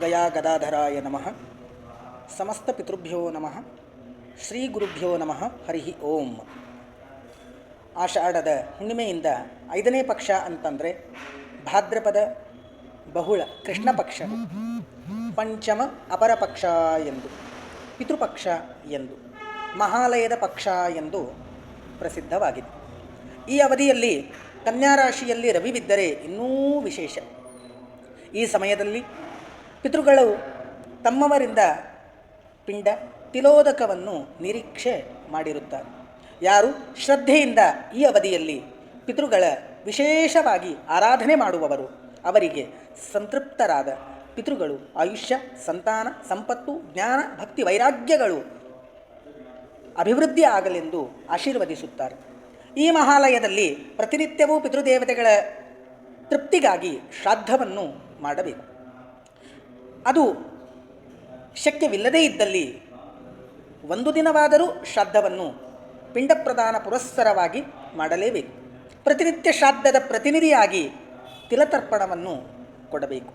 ಗಯಾ ಗದಾಧರಾಯ ನಮಃ ಸಮಸ್ತ ಪಿತೃಭ್ಯೋ ನಮಃ ಶ್ರೀ ಗುರುಭ್ಯೋ ನಮಃ ಹರಿ ಓಂ ಆಷಾಢದ ಹುಣ್ಣಿಮೆಯಿಂದ ಐದನೇ ಪಕ್ಷ ಅಂತಂದರೆ ಭಾದ್ರಪದ ಬಹುಳ, ಕೃಷ್ಣ ಪಕ್ಷ ಪಂಚಮ ಅಪರ ಪಕ್ಷ ಎಂದು, ಪಿತೃಪಕ್ಷ ಎಂದು, ಮಹಾಲಯದ ಪಕ್ಷ ಎಂದು ಪ್ರಸಿದ್ಧವಾಗಿದೆ. ಈ ಅವಧಿಯಲ್ಲಿ ಕನ್ಯಾರಾಶಿಯಲ್ಲಿ ರವಿ ಬಿದ್ದರೆ ಇನ್ನೂ ವಿಶೇಷ. ಈ ಸಮಯದಲ್ಲಿ ಪಿತೃಗಳು ತಮ್ಮವರಿಂದ ಪಿಂಡ ತಿಲೋದಕವನ್ನು ನಿರೀಕ್ಷೆ ಮಾಡಿರುತ್ತಾರೆ. ಯಾರು ಶ್ರದ್ಧೆಯಿಂದ ಈ ಅವಧಿಯಲ್ಲಿ ಪಿತೃಗಳ ವಿಶೇಷವಾಗಿ ಆರಾಧನೆ ಮಾಡುವವರು, ಅವರಿಗೆ ಸಂತೃಪ್ತರಾದ ಪಿತೃಗಳು ಆಯುಷ್ಯ, ಸಂತಾನ, ಸಂಪತ್ತು, ಜ್ಞಾನ, ಭಕ್ತಿ, ವೈರಾಗ್ಯಗಳು ಅಭಿವೃದ್ಧಿ ಆಗಲೆಂದು ಆಶೀರ್ವದಿಸುತ್ತಾರೆ. ಈ ಮಹಾಲಯದಲ್ಲಿ ಪ್ರತಿನಿತ್ಯವೂ ಪಿತೃದೇವತೆಗಳ ತೃಪ್ತಿಗಾಗಿ ಶ್ರಾದ್ದವನ್ನು ಮಾಡಬೇಕು. ಅದು ಶಕ್ಯವಿಲ್ಲದೇ ಇದ್ದಲ್ಲಿ ಒಂದು ದಿನವಾದರೂ ಶ್ರಾದ್ದವನ್ನು ಪಿಂಡ ಪ್ರಧಾನ ಪುರಸ್ಸರವಾಗಿ ಮಾಡಲೇಬೇಕು. ಪ್ರತಿನಿತ್ಯ ಶ್ರಾದ್ದದ ಪ್ರತಿನಿಧಿಯಾಗಿ ತಿಲತರ್ಪಣವನ್ನು ಕೊಡಬೇಕು.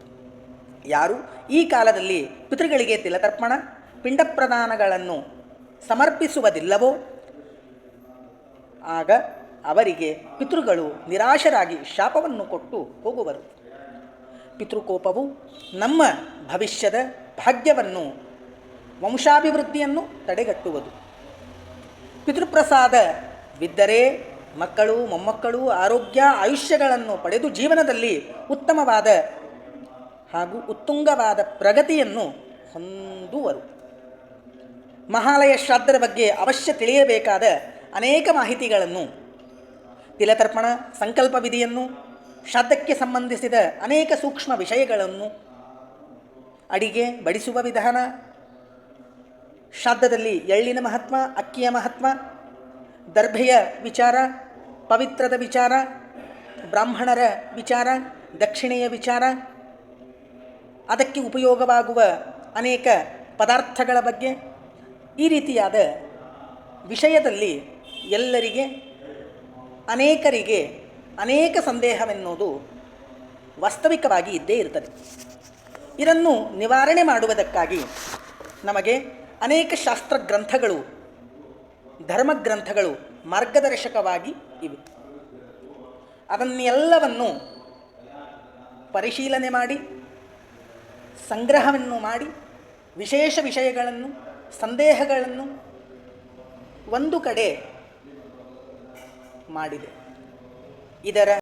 ಯಾರು? ಈ ಕಾಲದಲ್ಲಿ ಪಿತೃಗಳಿಗೆ ತಿಲತರ್ಪಣ ಪಿಂಡ ಪ್ರದಾನಗಳನ್ನು ಸಮರ್ಪಿಸುವುದಿಲ್ಲವೋ? ಆಗ ಅವರಿಗೆ ಪಿತೃಗಳು ನಿರಾಶರಾಗಿ ಶಾಪವನ್ನು ಕೊಟ್ಟು ಹೋಗುವರು. ಪಿತೃಕೋಪವು ನಮ್ಮ ಭವಿಷ್ಯದ ಭಾಗ್ಯವನ್ನು, ವಂಶಾಭಿವೃದ್ಧಿಯನ್ನು ತಡೆಗಟ್ಟುವುದು. ಪಿತೃಪ್ರಸಾದ ಬಿದ್ದರೆ ಮಕ್ಕಳು, ಮೊಮ್ಮಕ್ಕಳು ಆರೋಗ್ಯ, ಆಯುಷ್ಯಗಳನ್ನು ಪಡೆದು ಜೀವನದಲ್ಲಿ ಉತ್ತಮವಾದ ಹಾಗೂ ಉತ್ತುಂಗವಾದ ಪ್ರಗತಿಯನ್ನು ಹೊಂದುವರು. ಮಹಾಲಯ ಶ್ರಾದ್ದರ ಬಗ್ಗೆ ಅವಶ್ಯ ತಿಳಿಯಬೇಕಾದ ಅನೇಕ ಮಾಹಿತಿಗಳನ್ನು, ತಿಲತರ್ಪಣ, ಸಂಕಲ್ಪ ವಿಧಿಯನ್ನು ಶ್ರಾದ್ದಕ್ಕೆ ಸಂಬಂಧಿಸಿದ ಅನೇಕ ಸೂಕ್ಷ್ಮ ವಿಷಯಗಳನ್ನು ಅಡಿಗೆ ಬಡಿಸುವ ವಿಧಾನ. ಶ್ರಾದ್ದದಲ್ಲಿ ಎಳ್ಳಿನ ಮಹತ್ವ, ಅಕ್ಕಿಯ ಮಹತ್ವ, ದರ್ಭೆಯ ವಿಚಾರ, ಪವಿತ್ರದ ವಿಚಾರ, ಬ್ರಾಹ್ಮಣರ ವಿಚಾರ, ದಕ್ಷಿಣೆಯ ವಿಚಾರ. ಅದಕ್ಕೆ ಉಪಯೋಗವಾಗುವ ಅನೇಕ ಪದಾರ್ಥಗಳ ಬಗ್ಗೆ ಈ ರೀತಿಯಾದ ವಿಷಯದಲ್ಲಿ ಎಲ್ಲರಿಗೆ, ಅನೇಕರಿಗೆ ಅನೇಕ ಸಂದೇಹವೆನ್ನುವುದು ವಾಸ್ತವಿಕವಾಗಿ ಇದ್ದೇ ಇರ್ತದೆ ಇದನ್ನು ನಿವಾರಣೆ ಮಾಡುವುದಕ್ಕಾಗಿ ನಮಗೆ ಅನೇಕ ಶಾಸ್ತ್ರ ಗ್ರಂಥಗಳು ಧರ್ಮಗ್ರಂಥಗಳು ಮಾರ್ಗದರ್ಶಕವಾಗಿ ಇವೆ. ಅದನ್ನೆಲ್ಲವನ್ನು ಪರಿಶೀಲನೆ ಮಾಡಿ, ಸಂಗ್ರಹವನ್ನು ಮಾಡಿ, ವಿಶೇಷ ವಿಷಯಗಳನ್ನು, ಸಂದೇಹಗಳನ್ನು ಒಂದು ಕಡೆ ಮಾಡಿದೆ. ಇದರ